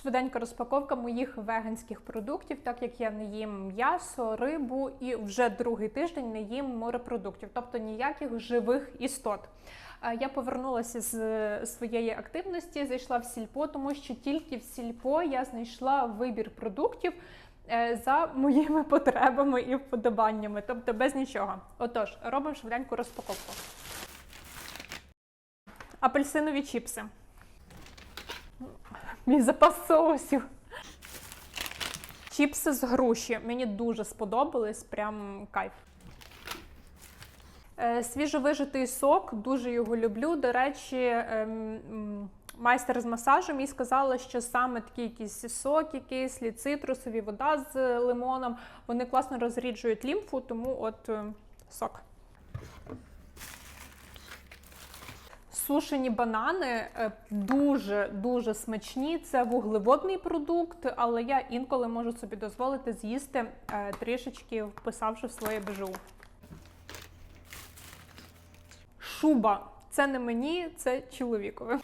Швиденька розпаковка моїх веганських продуктів, так як я не їм м'ясо, рибу і вже другий тиждень не їм морепродуктів, тобто ніяких живих істот. Е, Я повернулася з своєї активності, зайшла в сільпо, тому що тільки в сільпо я знайшла вибір продуктів е, за моїми потребами і вподобаннями, тобто без нічого. Отож, робимо швиденьку розпаковку. Апельсинові чіпси. Мій запас соусів. Чіпси з груші. Мені дуже сподобались, прям кайф. Е, Свіжовижитий сок, дуже його люблю. До речі, ем, майстер з масажу мені сказала, що саме такі якісь соки кислі, цитрусові, вода з лимоном, вони класно розріджують лімфу, тому от е, сок. Сушені банани дуже дуже смачні. Це вуглеводний продукт, але я інколи можу собі дозволити з'їсти е, трішечки, вписавши в своє бежу. Шуба це не мені, це чоловікове.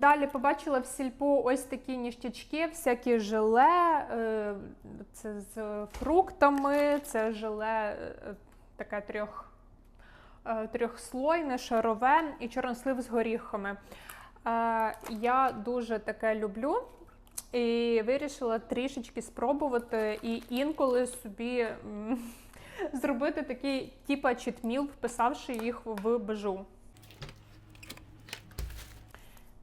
Далі побачила в сільпо ось такі ніштячки, всякі желе, е, це з фруктами, це желе е, таке трьох трьохслойне, шарове і чорнослив з горіхами. Е, Я дуже таке люблю і вирішила трішечки спробувати і інколи собі зробити такий типа читміл, вписавши їх в бежу.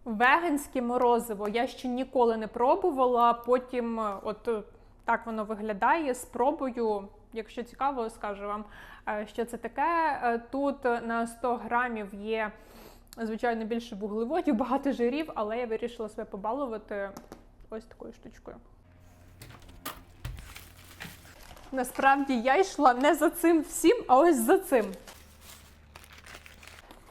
Веганське морозиво я ще ніколи не пробувала. Потім, е, от е, так воно виглядає. Спробую, якщо цікаво, скажу вам, е, що це таке. Е, Тут на 100 грамів є, звичайно, більше вуглеводів, багато жирів, але я вирішила себе побалувати ось такою штучкою. Насправді я йшла не за цим всім, а ось за цим.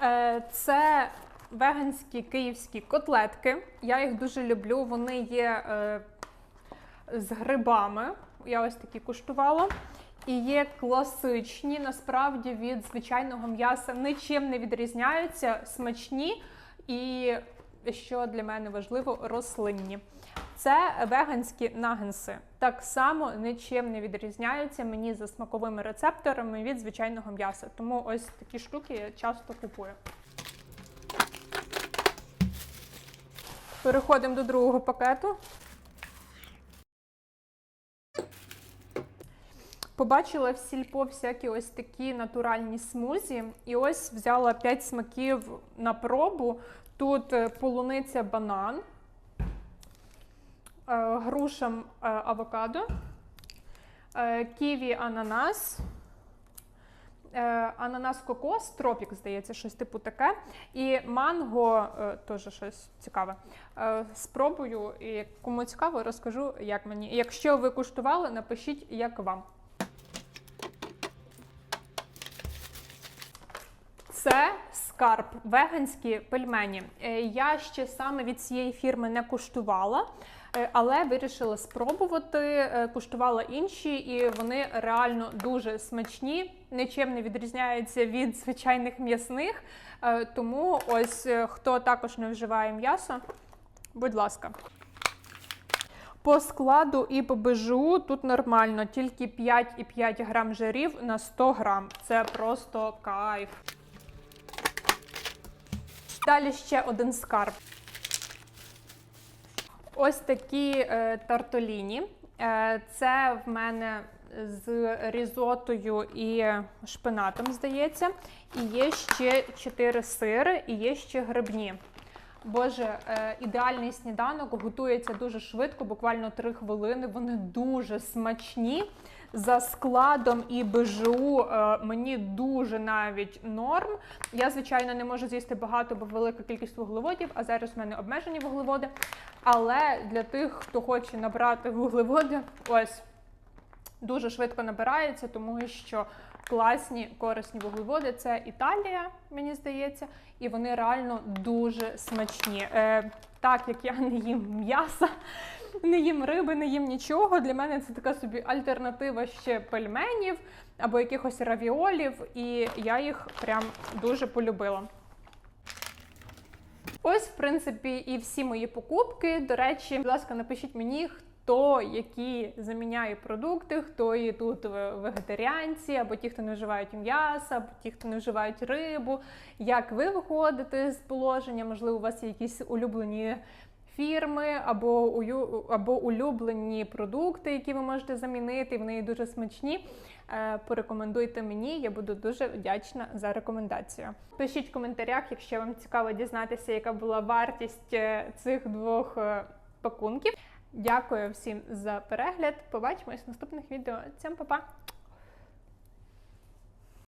Е, Це веганські київські котлетки. Я їх дуже люблю. Вони є е, з грибами. Я ось такі куштувала. І є класичні, насправді від звичайного м'яса нічим не відрізняються, смачні і, що для мене важливо, рослинні. Це веганські нагенси. Так само нічим не відрізняються мені за смаковими рецепторами від звичайного м'яса. Тому ось такі штуки я часто купую. Переходимо до другого пакету. Побачила в сільпо всякі ось такі натуральні смузі. І ось взяла 5 смаків на пробу. Тут е, полуниця банан, е, груша е, авокадо, ківі ананас, ананас кокос, тропік, здається, щось типу таке. І манго теж щось цікаве. Спробую і кому цікаво, розкажу, як мені. Якщо ви куштували, напишіть, як вам. Це скарб, веганські пельмені. Е, Я ще саме від цієї фірми не куштувала, е, але вирішила спробувати. Е, Куштувала інші, і вони реально дуже смачні, нічим не відрізняються від звичайних м'ясних. Тому ось хто також не вживає м'ясо, будь ласка. По складу і по бежу тут нормально, тільки 5,5 грам жирів на 100 грам. Це просто кайф. Далі ще один скарб. Ось такі е, тартоліні. Е, це в мене з різотою і шпинатом, здається. І є ще 4 сири, і є ще грибні. Боже, е, ідеальний сніданок готується дуже швидко, буквально 3 хвилини. Вони дуже смачні. За складом і бежу е, мені дуже навіть норм. Я, звичайно, не можу з'їсти багато, бо велика кількість вуглеводів, а зараз в мене обмежені вуглеводи. Але для тих, хто хоче набрати вуглеводи, ось дуже швидко набирається, тому що класні корисні вуглеводи це Італія, мені здається, і вони реально дуже смачні. Е, так як я не їм м'яса, не їм риби, не їм нічого. Для мене це така собі альтернатива ще пельменів або якихось равіолів, і я їх прям дуже полюбила. Ось, в принципі, і всі мої покупки. До речі, будь ласка, напишіть мені, хто які заміняє продукти, хто є тут ве- вегетаріанці, або ті, хто не вживають м'ясо, або ті, хто не вживають рибу. Як ви виходите з положення? Можливо, у вас є якісь улюблені фірми або, або улюблені продукти, які ви можете замінити, вони дуже смачні. Е, Порекомендуйте мені, я буду дуже вдячна за рекомендацію. Пишіть в коментарях, якщо вам цікаво дізнатися, яка була вартість е, цих двох е, пакунків. Дякую всім за перегляд. Побачимось в наступних відео. Всім па-па!